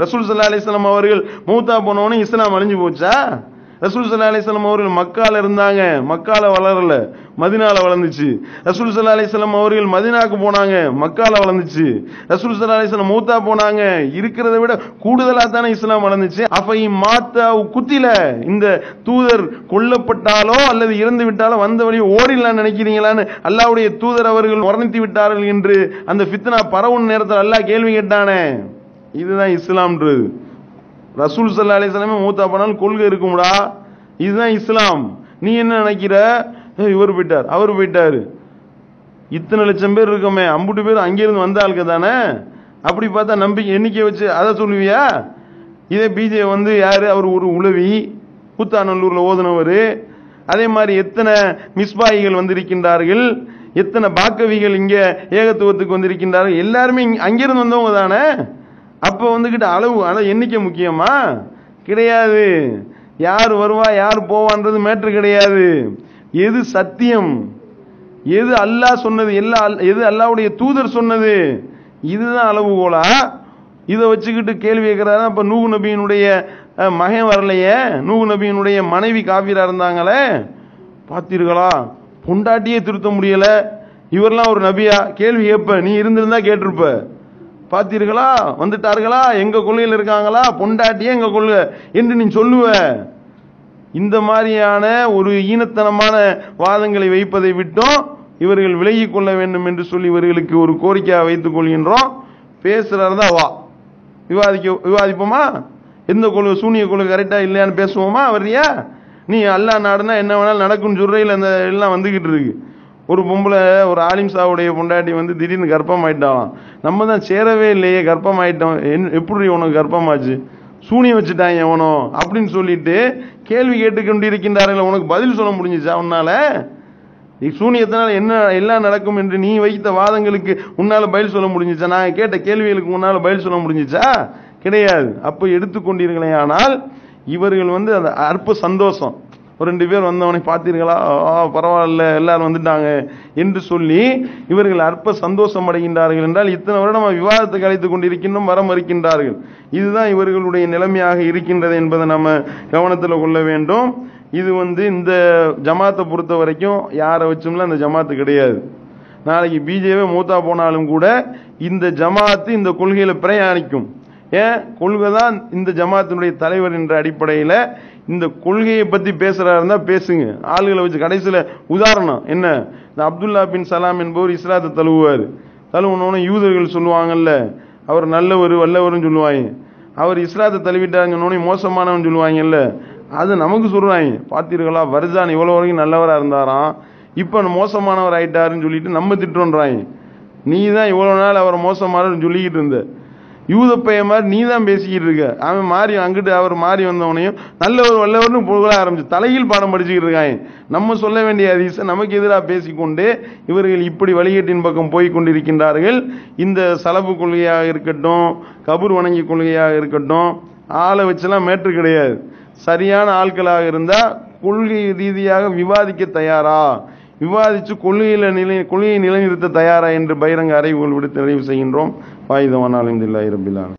ரசூல் சல்லா அலிஸ்லாம் அவர்கள் மூத்தா போனவனே இஸ்லாம் அழிஞ்சு போச்சா? ரசூல் சல்லா அலிஸ்லாம் அவர்கள் மக்கால இருந்தாங்க மக்கால வளரல மதினால வளர்ந்துச்சு. ரசூல் சல்லா அலிஸ்லாம் அவர்கள் மதினாக்கு போனாங்க மக்கால வளர்ந்துச்சு. ரசூல் சல்லா அலிஸ்லாம் மூத்தா போனாங்க இருக்கிறத விட கூடுதலா தானே இஸ்லாம் வளர்ந்துச்சு. அப்ப மாத்தா குத்தில இந்த தூதர் கொல்லப்பட்டாலோ அல்லது இறந்து விட்டாலோ வந்த வழி ஓடிடலாம் நினைக்கிறீங்களான்னு அல்லாவுடைய தூதர் அவர்கள் வர்ணித்து விட்டார்கள் என்று அந்த ஃபித்னா பரவும் நேரத்தில் அல்லாஹ் கேள்வி கேட்டானே. இதுதான் இஸ்லாம்ன்றது. ரசூல் சல்லா அலிஸ்லாமே மூத்தா போனாலும் கொள்கை இருக்கும்டா. இதுதான் இஸ்லாம். நீ என்ன நினைக்கிற? இவர் போயிட்டார் அவர் போயிட்டார். இத்தனை லட்சம் பேர் இருக்கோமே அம்புட்டு பேர் அங்கேருந்து வந்த ஆளுக்கு தானே? அப்படி பார்த்தா நம்பிக்கை எண்ணிக்கை வச்சு அதை சொல்லுவியா? இதே பிஜே வந்து யார்? அவர் ஒரு உளவி புத்தாநல்லூரில் ஓதுனவர். அதே மாதிரி எத்தனை மிஸ்பாயிகள் வந்திருக்கின்றார்கள்? எத்தனை பாக்கவிகள் இங்கே ஏகத்துவத்துக்கு வந்திருக்கின்றார்கள்? எல்லாருமே இங்க- அங்கிருந்து வந்தவங்க தானே? அப்போ வந்துக்கிட்டு அளவு அளவு எண்ணிக்கை முக்கியமா? கிடையாது. யார் வருவா யார் போவான்றது மேட்ரு கிடையாது. எது சத்தியம்? எது அல்லாஹ் சொன்னது எல்லா எது அல்லாவுடைய தூதர் சொன்னது? இதுதான் அளவுகோலா? இதை வச்சுக்கிட்டு கேள்வி கேட்குறாரு அப்போ நூகு நபியினுடைய மகன் வரலையே? நூகு நபியினுடைய மனைவி காபீரா இருந்தாங்களே? பார்த்தீர்களா பொண்டாட்டியே திருத்த முடியலை. இவரெல்லாம் ஒரு நபியா? கேள்வி கேட்ப. நீ இருந்திருந்தா கேட்டிருப்ப. பார்த்தீர்களா வந்துட்டார்களா? எங்க கொள்கையில் இருக்காங்களா? பொண்டாட்டியே எங்க கொள்கை? என்று நீ சொல்லுவ. இந்த மாதிரியான ஒரு ஈனத்தனமான வாதங்களை வைப்பதை விட்டும். இவர்கள் விலகி கொள்ள வேண்டும் என்று சொல்லி இவர்களுக்கு ஒரு கோரிக்கையாக வைத்துக் கொள்கின்றோம். பேசுறதா வா. விவாதிக்க விவாதிப்போமா? எந்த கொள்கை சூனிய கொள்கை கரெக்டா இல்லையான்னு பேசுவோமா? வர்றியா? நீ அல்லா நாடுனா என்ன வேணாலும் நடக்கும் சொல்றையில் அந்த எல்லாம் வந்துகிட்டு இருக்கு. ஒரு பொம்பளை ஒரு ஆலிம் சாவுடைய பொண்டாட்டி வந்து திடீர்னு கர்ப்பம் ஆயிட்டாலாம் நம்ம தான் சேரவே இல்லையே கர்ப்பம் ஆயிட்டோம் என்- எப்படி உனக்கு கர்ப்பமாச்சு? சூனியம் வச்சுட்டாங்க எவனோ அப்படின்னு சொல்லிட்டு கேள்வி கேட்டுக்கொண்டிருக்கின்றார்கள் உனக்கு பதில் சொல்ல முடிஞ்சிச்சா உன்னால? சூனியத்தினால் என்ன எல்லாம் நடக்கும் என்று நீ வைத்த வாதங்களுக்கு உன்னால் பதில் சொல்ல முடிஞ்சிச்சா? நான் கேட்ட கேள்விகளுக்கு உன்னால் பதில் சொல்ல முடிஞ்சிச்சா? கிடையாது. அப்போ எடுத்துக்கொண்டீர்களே ஆனால் இவர்கள் வந்து அந்த அற்ப சந்தோஷம். ஒரு ரெண்டு பேர் வந்தவனை பார்த்தீர்களா? ஆ, பரவாயில்ல எல்லாரும் வந்துட்டாங்க என்று சொல்லி இவர்கள் அற்ப சந்தோஷம் அடைகின்றார்கள் என்றால் இத்தனை வருடம் விவாதத்துக்கு அழைத்துக் கொண்டிருக்கின்றோம் வர மறுக்கின்றார்கள். இதுதான் இவர்களுடைய நிலைமையாக இருக்கின்றது என்பதை நம்ம கவனத்தில் கொள்ள வேண்டும். இது வந்து இந்த ஜமாத்தை பொறுத்த வரைக்கும் யாரை வச்சும்லாம் இந்த ஜமாத்து கிடையாது. நாளைக்கு பிஜேபி மூத்தா போனாலும் கூட இந்த ஜமாத்து இந்த கொள்கையில் பிரயாணிக்கும். ஏன் கொள்கை தான் இந்த ஜமாத்தினுடைய தலைவர் என்ற அடிப்படையில் இந்த கொள்கையை பற்றி பேசுகிறா இருந்தால் பேசுங்க. ஆளுகளை வச்சு கடைசியில் உதாரணம் என்ன? இந்த அப்துல்லா பின் சலாம் என்பவர் இஸ்லாத்தை தழுவுவார். தழுவுனோன்னு யூதர்கள் சொல்லுவாங்கல்ல அவர் நல்லவர் வல்லவர்னு சொல்லுவாங்க. அவர் இஸ்லாத்தை தழுவிட்டாங்கன்னு மோசமானவன் சொல்லுவாங்கல்ல. அது நமக்கு சொல்கிறாங்க பார்த்தீர்களா வர்ஜான் இவ்வளோ வரைக்கும் நல்லவராக இருந்தாராம். இப்போ மோசமானவர் ஆயிட்டாருன்னு சொல்லிட்டு நம்ம திட்டுன்றாங்க நீ தான் இவ்வளோ நாள் அவர் மோசமானன்னு சொல்லிக்கிட்டு இருந்த. யூத பையன் மாதிரி நீ தான் பேசிக்கிட்டு இருக்க. அவன் மாறி அங்கிட்டு அவர் மாறி வந்தவனையும் நல்லவர் வல்லவர்னு புகழ ஆரம்பிச்சு தலையில் பாடம் படிச்சுக்கிட்டு இருக்காங்க நம்ம சொல்ல வேண்டிய அதிசை நமக்கு எதிராக பேசிக்கொண்டு இவர்கள் இப்படி வழிகேட்டின் பக்கம் போய் கொண்டிருக்கின்றார்கள். இந்த சலப்பு கொள்கையாக இருக்கட்டும் கபூர் வணங்கி கொள்கையாக இருக்கட்டும் ஆளை வச்செல்லாம் மேட்ரு கிடையாது. சரியான ஆட்களாக இருந்தால் கொள்கை ரீதியாக விவாதிக்க தயாரா? விவாதித்து கொள்கையில் நிலை கொள்கையை நிலைநிறுத்த தயாரா என்று பகிரங்க அறிவுகள் விடுத்து நிறைவு செய்கின்றோம். வாயுதவானால் இந்த ரபிலான